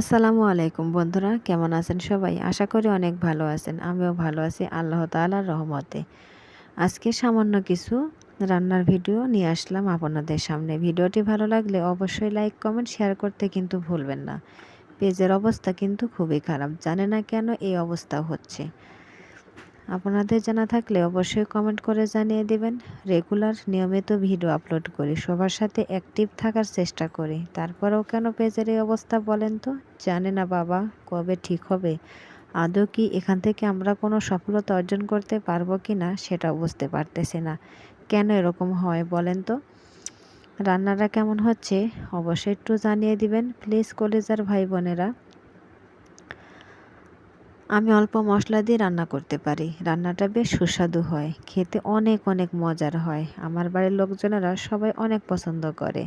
আসসালামু আলাইকুম বন্ধুরা, কেমন আছেন সবাই? আশা করি অনেক ভালো আছেন, আমিও ভালো আছি, আল্লাহ তালার রহমতে। আজকে সামান্য কিছু রান্নার ভিডিও নিয়ে আসলাম আপনাদের সামনে। ভিডিওটি ভালো লাগলে অবশ্যই লাইক, কমেন্ট, শেয়ার করতে কিন্তু ভুলবেন না। পেজের অবস্থা কিন্তু খুবই খারাপ, জানে না কেন এই অবস্থা হচ্ছে। আপনাদের জানা থাকলে অবশ্যই কমেন্ট করে জানিয়ে দেবেন। রেগুলার নিয়মিত ভিডিও আপলোড করি, সবার সাথে অ্যাক্টিভ থাকার চেষ্টা করি। তারপরেও কেন পেজের এই অবস্থা বলেন তো? জানে না বাবা, কবে ঠিক হবে? আদৌ কি এখান থেকে আমরা কোনো সফলতা অর্জন করতে পারব কি না সেটা বুঝতে পারতেছি না। কেন এরকম হয় বলেন তো? রান্নাটা কেমন হচ্ছে? অবশ্যই একটু জানিয়ে দিবেন। প্লিজ কলেজার ভাই বোনেরা আমি অল্প মশলা দিয়ে রান্না করতে পারি। রান্নাটা বেশ সুস্বাদু হয়, খেতে অনেক অনেক মজার হয়। আমার বাড়ির লোকজনেরা সবাই অনেক পছন্দ করে।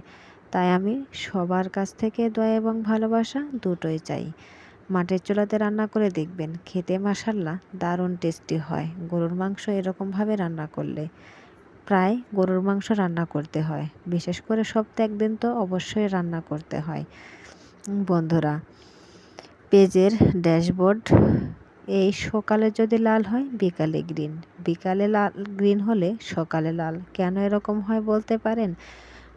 তাই আমি সবার কাছ থেকে দয়া এবং ভালোবাসা দুটোই চাই। মাটির চুলাতে রান্না করে দেখবেন, খেতে মাসাল্লা দারুণ টেস্টি হয়। গরুর মাংস এরকমভাবে রান্না করলে প্রায় গরুর মাংস রান্না করতে হয়। বিশেষ করে সপ্তাহে একদিন তো অবশ্যই রান্না করতে হয়। বন্ধুরা পেজের ড্যাশবোর্ড, এই সকালে যদি লাল হয়, বিকালে গ্রিন। বিকালে লাল, গ্রিন হলে সকালে লাল। কেন এরকম হয় বলতে পারেন?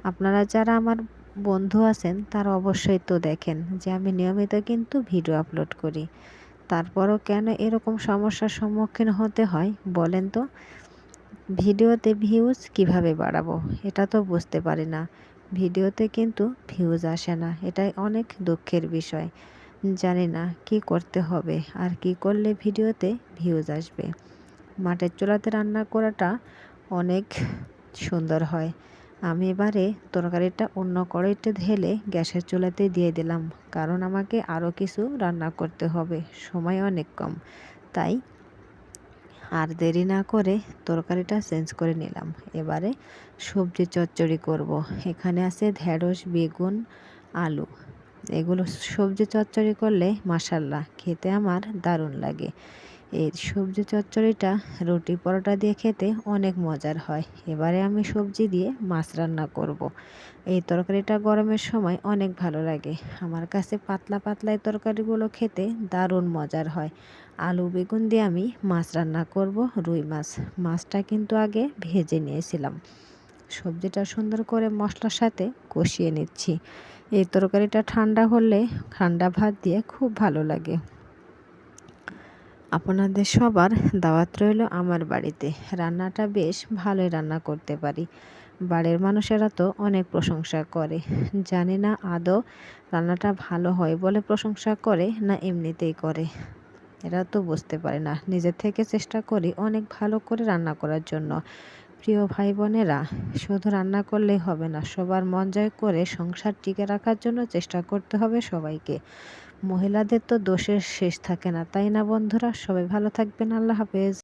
আপনারা যারা আমার বন্ধু আছেন, তারা অবশ্যই তো দেখেন যে আমি নিয়মিত কিন্তু ভিডিও আপলোড করি। তারপরও কেন এরকম সমস্যার সম্মুখীন হতে হয় বলেন তো? ভিডিওতে ভিউজ কীভাবে বাড়াবো? এটা তো বুঝতে পারি না। ভিডিওতে কিন্তু ভিউজ আসে না। এটাই অনেক দুঃখের বিষয়। জানি না কি করতে হবে আর কি করলে ভিডিওতে ভিউজ আসবে। মাটির চুলাতে রান্না করাটা অনেক সুন্দর হয়। আমি এবারে তরকারিটা অন্য কড়াইতে ঢেলে গ্যাসের চুলাতে দিয়ে দিলাম, কারণ আমাকে আরও কিছু রান্না করতে হবে, সময় অনেক কম। তাই আর দেরি না করে তরকারিটা চেঞ্জ করে নিলাম। এবারে সবজি চচ্চড়ি করব। এখানে আছে ঢেঁড়স, বেগুন, আলু। এগুলো সবজি চচ্চড়ি করলে মাসাল্লাহ খেতে আমার দারুণ লাগে। এই সবজি চচ্চড়িটা রুটি পরোটা দিয়ে খেতে অনেক মজার হয়। এবারে আমি সবজি দিয়ে মাছ রান্না করব। এই তরকারিটা গরমের সময় অনেক ভালো লাগে। আমার কাছে পাতলা পাতলা এই তরকারিগুলো খেতে দারুণ মজার হয়। আলু, বেগুন দিয়ে আমি মাছ রান্না করব, রুই মাছ। মাছটা কিন্তু আগে ভেজে নিয়েছিলাম। সবজিটা সুন্দর করে মশলার সাথে কষিয়ে নিচ্ছি। এই তরকারিটা ঠান্ডা হলে ঠান্ডা ভাত দিয়ে খুব ভালো লাগে। আপনাদের সবার দাওয়াত রইল আমার বাড়িতে। রান্নাটা বেশ ভালোই রান্না করতে পারি। বাড়ির মানুষেরা তো অনেক প্রশংসা করে। জানি না আদৌ রান্নাটা ভালো হয় বলে প্রশংসা করে না এমনিতেই করে। এরা তো বুঝতে পারে না। নিজের থেকে চেষ্টা করি অনেক ভালো করে রান্না করার জন্য। প্রিয় ভাই বোনেরা শুধু রান্না করলেই হবে না, সবার মন জয় করে সংসার টিকে রাখার জন্য চেষ্টা করতে হবে সবাইকে। মহিলাদের তো দোষের শেষ থাকে না, তাই না বন্ধুরা? সবাই ভালো থাকবেন, আল্লাহ হাফেজ।